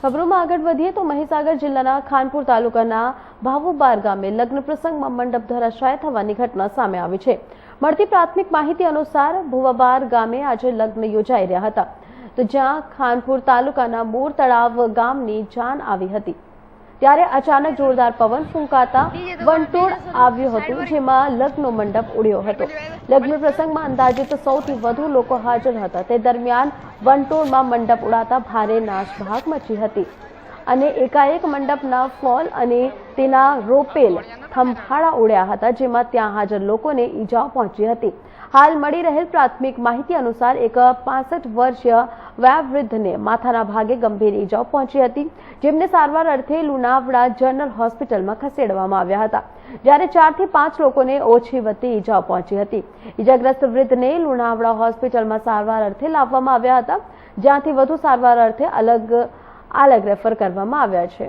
ખબરોમાં આગળ વધીએ તો મહીસાગર જિલ્લાના ખાનપુર તાલુકાના ભાવુબાર ગામે લગ્ન પ્રસંગમાં મંડપ ધરાશાય થવાની ઘટના સામે આવી છે. મળતી પ્રાથમિક માહિતી અનુસાર ભુવાબાર ગામે આજે લગ્ન યોજાઈ રહ્યા હતા. તો જ્યાં ખાનપુર તાલુકાના બોર તળાવ ગામની જાન આવી હતી. ત્યારે અચાનક જોરદાર પવન ફૂંકાતા વંટોળ આવ્યું હતું, જેમાં લગ્નનો મંડપ ઉડ્યો હતો. લગ્ન પ્રસંગમાં અંદાજિત સૌથી વધુ લોકો હાજર હતા. તે દરમિયાન વનટોળમાં મંડપ ઉડાતા ભારે નાશભાગ મચી હતી. અને એકાએક મંડપના ફોલ અને તેના રોપેલ થંભાળા ઉડ્યા હતા, જેમાં ત્યાં હાજર લોકોને ઈજાઓ પહોંચી હતી. હાલ મળી રહેલ પ્રાથમિક માહિતી અનુસાર એક પાસઠ વર્ષીય વયોવૃદ્ધને માથાના ભાગે ગંભીર ઈજાઓ પહોંચી હતી, જેમને સારવાર અર્થે લુણાવડા જનરલ હોસ્પિટલમાં ખસેડવામાં આવ્યા હતા, જ્યારે ચારથી પાંચ લોકોને ઓછી વધતી ઈજાઓ પહોંચી હતી. ઈજાગ્રસ્ત વૃદ્ધને લુણાવડા હોસ્પિટલમાં સારવાર અર્થે લાવવામાં આવ્યા હતા, જ્યાંથી વધુ સારવાર અર્થે અલગ અલગ રેફર કરવામાં આવ્યા છે.